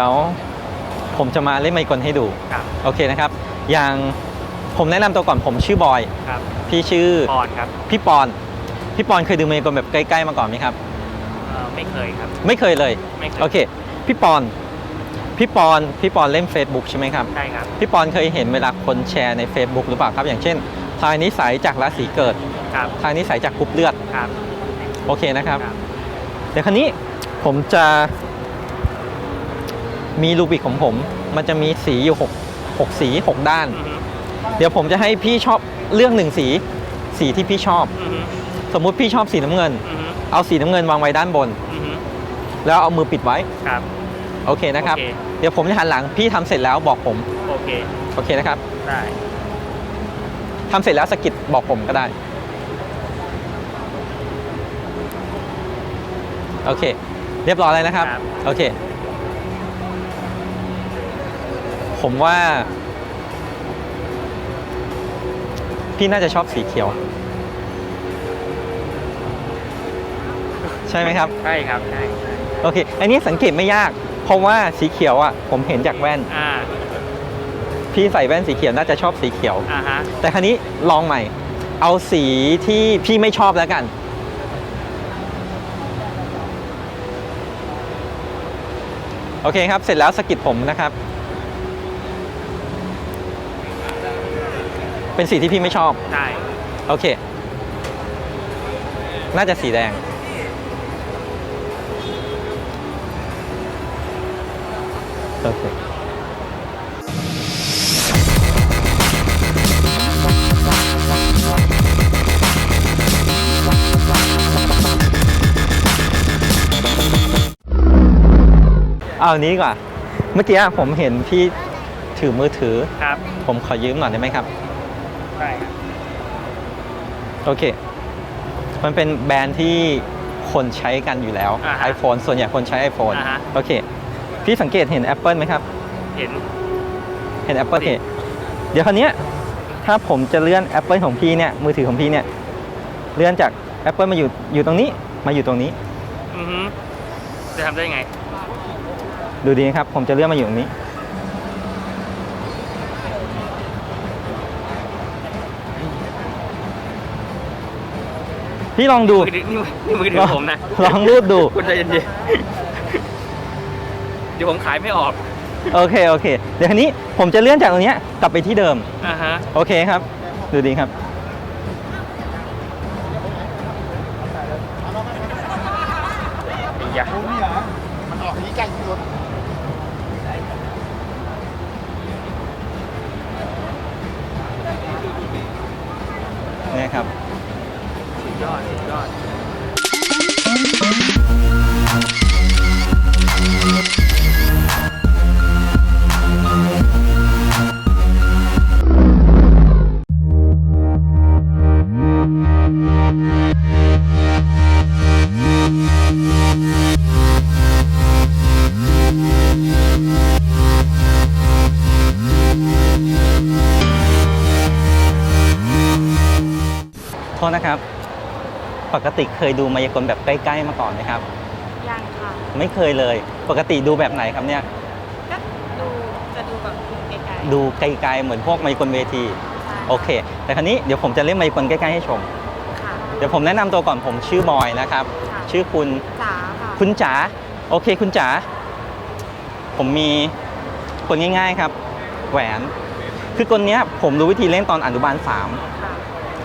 เดี๋ยวผมจะมาเล่นไมค์กลให้ดู ครับโอเคนะครับ อย่างผมแนะนำตัวก่อนผมชื่อบอย ครับพี่ชื่อปอนครับพี่ปอน พี่ปอนเคยดูไมค์กลแบบใกล้ๆมาก่อนไหมครับ เอ่อไม่เคยครับ ไม่เคยเลย ไม่เคยโอเค พี่ปอน พี่ปอน พี่ปอนเล่น Facebook ใช่ไหมครับ ใช่ครับ พี่ปอนเคยเห็นเวลาคนแชร์ใน Facebook หรือเปล่าครับ อย่างเช่น ทายนิสัยจากราศีเกิด ครับ ทายนิสัยจากกรุ๊ปเลือด ครับ โอเคนะครับ ครับ เดี๋ยวคราวนี้ผมจะ มีรูบิกของผม มันจะมีสีอยู่6 6สี 6 ด้านอือฮึเดี๋ยวผมจะให้พี่ชอบเลือกหนึ่งสี สีที่พี่ชอบอือฮึสมมุติพี่ชอบสีน้ำเงินอือฮึเอาสีน้ำเงินวางไว้ด้านบนอือฮึแล้วเอามือปิดไว้ ครับ โอเคนะครับ โอเค เดี๋ยวผมจะหันหลัง พี่ทำเสร็จแล้วบอกผม โอเค โอเคนะครับ ได้ ทำเสร็จแล้วสะกิดบอกผมก็ได้ โอเค เรียบร้อยเลยนะครับโอเค ผมว่า พี่น่าจะชอบสีเขียว ใช่ไหมครับ ใช่ครับใช่ใช่โอเค อันนี้สังเกตไม่ยาก เพราะว่าสีเขียวอะ ผมเห็นจากแว่น อ่าพี่ใส่แว่นสีเขียวน่าจะชอบสีเขียว อ่าฮะแต่ครั้นี้ลองใหม่ เอาสีที่พี่ไม่ชอบแล้วกัน โอเคครับ เสร็จแล้วสะกิดผมนะครับ เป็นสีที่พี่ไม่ชอบได้โอเค น่าจะสีแดง โอเคเอาอันนี้ดีกว่าเมื่อกี้ผมเห็นพี่ถือมือถือ ครับ ผมขอยืมหน่อยได้ไหมครับได้ครับ โอเค มันเป็นแบรนด์ที่คนใช้กันอยู่แล้ว อ่าฮะ iPhone ส่วนใหญ่คนใช้ iPhone อ่าฮะ โอเค พี่สังเกตเห็น Apple ไหมครับ เห็น เห็น Apple โอเค เดี๋ยวคราวเนี้ยถ้าผมจะเลื่อน Apple ของพี่เนี่ย มือถือของพี่เนี่ย เลื่อนจาก Apple มาอยู่ อยู่ตรงนี้ มาอยู่ตรงนี้ อือฮึจะทำได้ยังไง ดูดีนะครับ ผมจะเลื่อนมาอยู่ตรงนี้ พี่ลองดูมือถือนี่นี่มือถือผมนะลองรูดดู คุณใจเย็นๆเดี๋ยวผมขายไม่ออกโอเคโอเค เดี๋ยวคราวนี้ผมจะเลื่อนจากตรงเนี้ยกลับไปที่เดิม อ่าฮะโอเคครับ ดูดีครับอีกอย่างมันออกอย่างนี้ใกล้ที่รถนี่ครับ ปกติเคยดูมายากลแบบใกล้ๆมาก่อนไหมครับ ยังค่ะไม่เคยเลย ปกติดูแบบไหนครับเนี่ย ก็ดูจะดูแบบไกลๆดูไกลๆเหมือนพวกมายากลเวที ใช่โอเค แต่ครั้นี้เดี๋ยวผมจะเล่นมายากลใกล้ๆให้ชม ค่ะเดี๋ยวผมแนะนำตัวก่อนผมชื่อบอยนะครับ ค่ะชื่อคุณ จ๋าค่ะคุณจ๋า โอเคคุณจ๋า ผมมีคนง่ายๆครับ แหวน คือกลเนี้ยผมรู้วิธีเล่นตอนอนุบาลสาม ค่ะ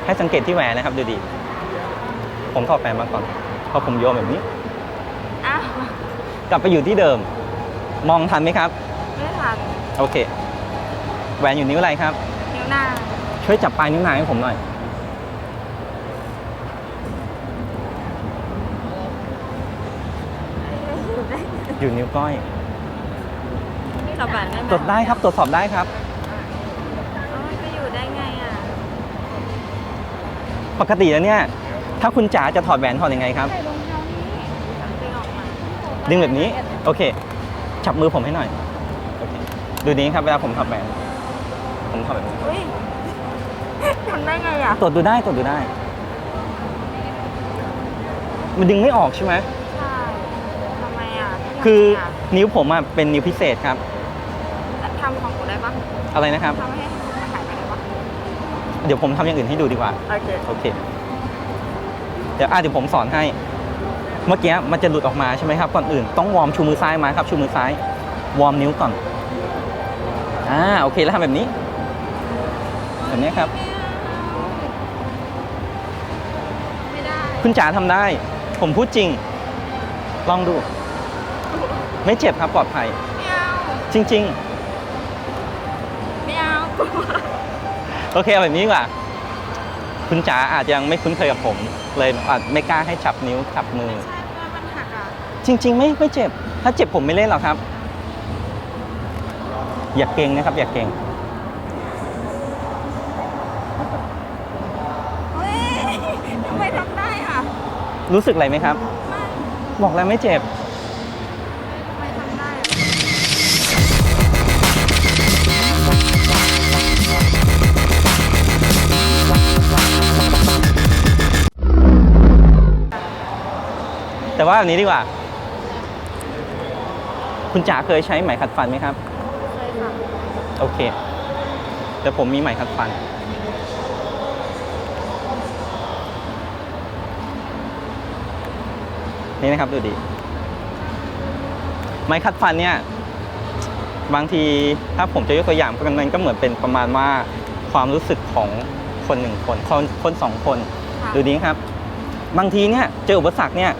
ให้สังเกตที่แหวนนะครับดูดี ผมถอดแหวนมาก่อนพอผมโยนแบบนี้ อ้าวกลับไปอยู่ที่เดิม มองทันไหมครับ ไม่ทันโอเค แหวนอยู่นิ้วอะไรครับ นิ้วหน้า ช่วยจับปลายนิ้วนางให้ผมหน่อย อยู่นิ้วก้อย นี่เราแบบได้ไหมตรวจได้ครับ ตรวจสอบได้ครับ เอ้ยจะอยู่ได้ไงอะ ปกติแล้วเนี่ย ถ้าคุณจ๋าจะถอดแหวนถอดยังไงครับ ใส่รองเท้านี้ดึงออกมาดึงแบบนี้ โอเค จับมือผมให้หน่อยโอเคดูนี้ครับเวลาผมถอดแหวน ผมถอดแบบนี้อุ้ยทำได้ไงอะ ตรวจดูได้ตรวจดูได้ มันดึงไม่ออกใช่ไหม ใช่ทำไมอะทำไมะคือนิ้วผมอะเป็นนิ้วพิเศษครับ ทำของหนูได้ปะอะไรนะครับ ทำให้มันหายไปได้ปะเดี๋ยวผมทำอย่างอื่นให้ดูดีกว่า โอเค โอเค เดี๋ยวอะเดี๋ยวผมสอนให้ เมื่อกี้มันจะหลุดออกมาใช่ไหมครับ ก่อนอื่นต้องวอร์มชูมือซ้ายมาครับ ชูมือซ้าย วอร์มนิ้วก่อน อ่า โอเคแล้วทำแบบนี้ แบบนี้ครับ ไม่ได้คุณจ๋าทำได้ ผมพูดจริง ลองดู ไม่เจ็บครับปลอดภัย ไม่เอาจริง ไม่เอากลัว ๆ โอเคเอาแบบนี้ดีกว่า คุณจ๋าอาจจะยังไม่คุ้นเคยกับผม เลยอาจไม่กล้าให้จับนิ้วจับมือใช่เพื่อนมันหักอะจริง ๆ ไม่ไม่เจ็บ ถ้าเจ็บผมไม่เล่นหรอกครับ อย่าเก่งนะครับ อย่าเก่งเฮ้ยทำไมทำได้อะรู้สึกอะไรไหมครับไม่บอกแล้วไม่เจ็บ ว่าแบบนี้ดีกว่า คุณจ๋าเคยใช้ไหมขัดฟันไหมครับ เคยค่ะ โอเค แต่ผมมีไหมขัดฟัน นี่นะครับดูดี ไม้ขัดฟันเนี่ย บางทีถ้าผมจะยกตัวอย่างมันก็เหมือนเป็นประมาณว่าความรู้สึกของคนหนึ่งคน คนคนสองคนค่ะดูดีครับ บางทีเนี่ยเจออุปสรรคเนี่ย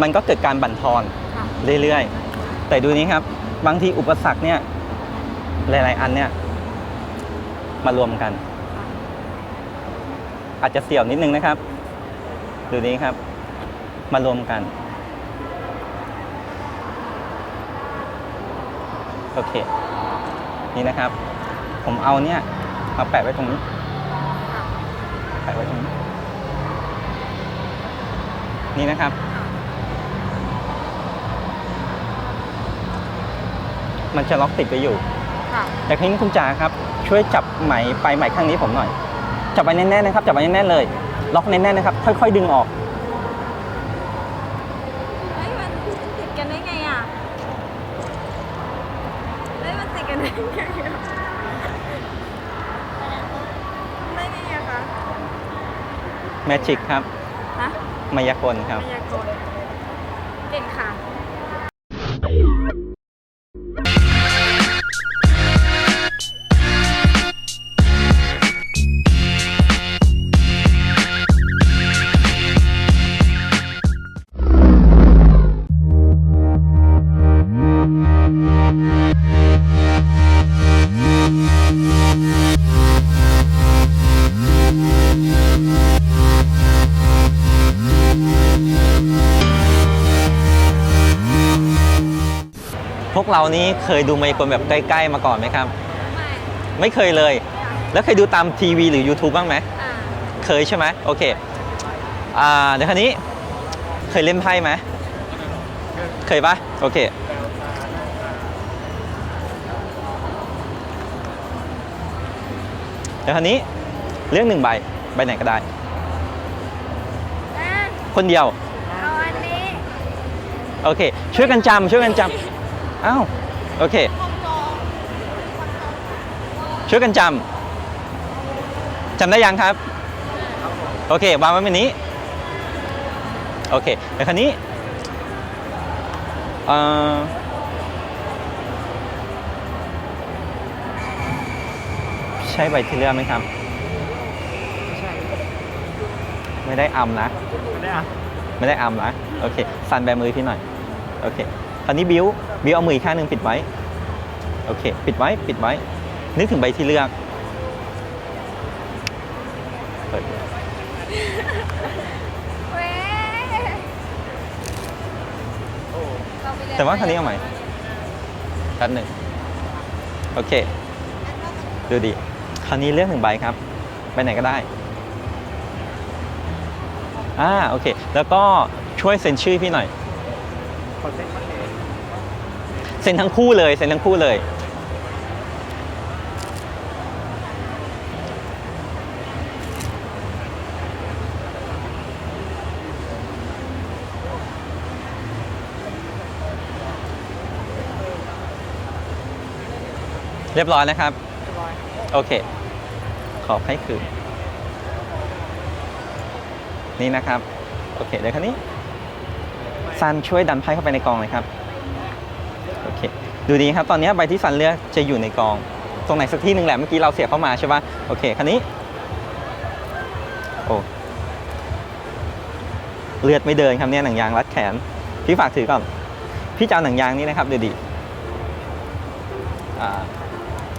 มันก็เกิดการบั่นทอนค่ะเรื่อยๆ แต่ดูนี้ครับ บางทีอุปสรรคเนี่ย หลาย ๆ อันเนี่ย มารวมกัน อาจจะเสี่ยวนิดนึงนะครับ ดูนี้ครับ มารวมกัน โอเค นี่นะครับ ผมเอาเนี่ยมาแปะไว้ตรงนี้ แปะไว้ตรงนี้ นี่นะครับ มันจะล็อกติดไปอยู่ค่ะแต่ทีนี้คุณจ๋าครับช่วยจับไหมปลายไหมข้างนี้ผมหน่อย จับไปแน่นๆนะครับจับไปแน่นๆเลย ล็อกแน่นๆนะครับ ค่อย ๆ ดึงออก เฮ้ยมันติดกันได้ไงอะเฮ้ยมันติดกันได้ไงอะได้ไงอะคะแมจิกครับฮะมายากลครับ พยากรณ์เก่งค่ะพวกเรา นี้เคยดูมายากลแบบใกล้ ๆ มาก่อนไหมครับไม่ไม่เคยเลย แล้วเคยดูตามทีวีหรือ YouTube บ้างไหมอ่าเคยใช่ไหมโอเคอ่าเดี๋ยวคราวนี้เคยเล่นไพ่ไหมเคยปะโอเคเดี๋ยวคราวนี้เรื่องหนึ่งใบใบไหนก็ได้อะคนเดียว เอาอันนี้ โอเค ช่วยกันจำช่วยกันจำ อ้าวโอเค ช่วยกันจำจำได้ยังครับ โอเค วางไว้แบบนี้ โอเคเดี๋ยวคราวนี้เอ่อใช่ใบที่เลือกไหมครับใช่ไม่ได้อำนะ ไม่ได้อะไม่ได้อำนะ โอเค สั่นแบมือพี่หน่อย โอเค คราวนี้บิ้วบิ้วเอามืออกข้างหนึ่งปิดไว้ โอเค ปิดไว้ ปิดไว้ นึกถึงใบที่เลือกเปิดเว้ยเรไปเรียนแต่ว่าคราวนี้เอาใหม่แป๊บหนึ่งโอเค ดูดิคราวนี้เลือกหนึ่งใบครับใบไหนก็ได้ อ่า โอเค แล้วก็ช่วยเซ็นชื่อพี่หน่อย ขอเซ็นมาเลย เซ็นทั้งคู่เลยเซ็นทั้งคู่เลย เรียบร้อยนะครับเรียบร้อยโอเค ขอให้คืนนี่นะครับ โอเคเดี๋ยวคันนี้ซันช่วยดันไพ่เข้าไปในกองเลยครับโอเค ดูดีครับ ตอนนี้ใบที่ซันเลือกจะอยู่ในกอง ตรงไหนสักที่หนึ่งแหละ เมื่อกี้เราเสียบเข้ามาใช่ปะโอเค คันนี้ โอ้เลือดไม่เดินครับเนี่ยหนังยางรัดแขน พี่ฝากถือก่อน พี่จะเอาหนังยางนี้นะครับดูดี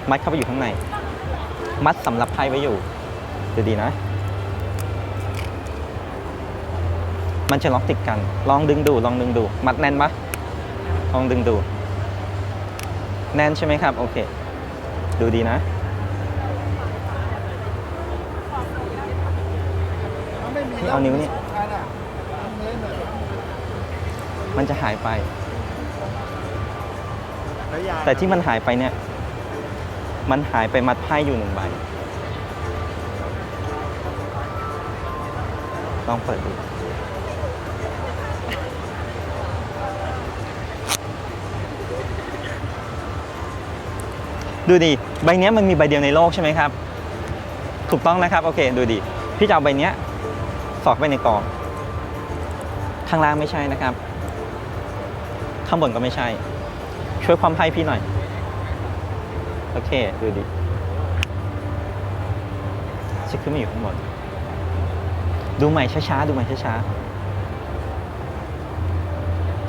มัดเข้าไปอยู่ข้างใน มัดสำหรับไพ่ไว้อยู่ดูดีนะ มันจะล็อกติดกัน ลองดึงดู ลองดึงดู มัดแน่นปะลองดึงดู แน่นใช่ไหมครับ โอเค ดูดีนะนี่เอานิ้วนี่ มันจะหายไป แต่ที่มันหายไปเนี่ย มันหายไปมัดไพ่อยู่หนึ่งใบ ลองเปิดดู ดูดิใบเนี้ยมันมีใบเดียวในโลกใช่ไหมครับ ถูกต้องนะครับโอเคดูดิพี่จะเอาใบเนี้ยสอดไปในกล่องข้างล่างไม่ใช่นะครับ ข้างบนก็ไม่ใช่ ช่วยความไพ่พี่หน่อย โอเคดูดิจะขึ้นมาอยู่ข้างบนดูใหม่ช้าๆดูใหม่ช้าๆ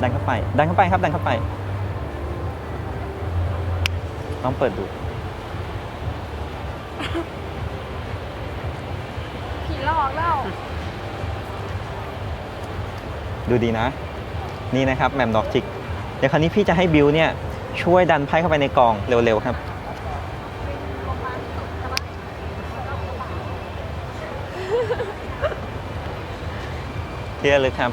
ดันเข้าไป ดันเข้าไปครับ ดันเข้าไป ลองเปิดดู ผีหลอกแล้ว ดูดีนะ นี่นะครับแหมมดอกจิก เดี๋ยวคราวนี้พี่จะให้บิวเนี่ย ช่วยดันไพ่เข้าไปในกล่องเร็ว ๆ ครับ เที่ยลึกครับ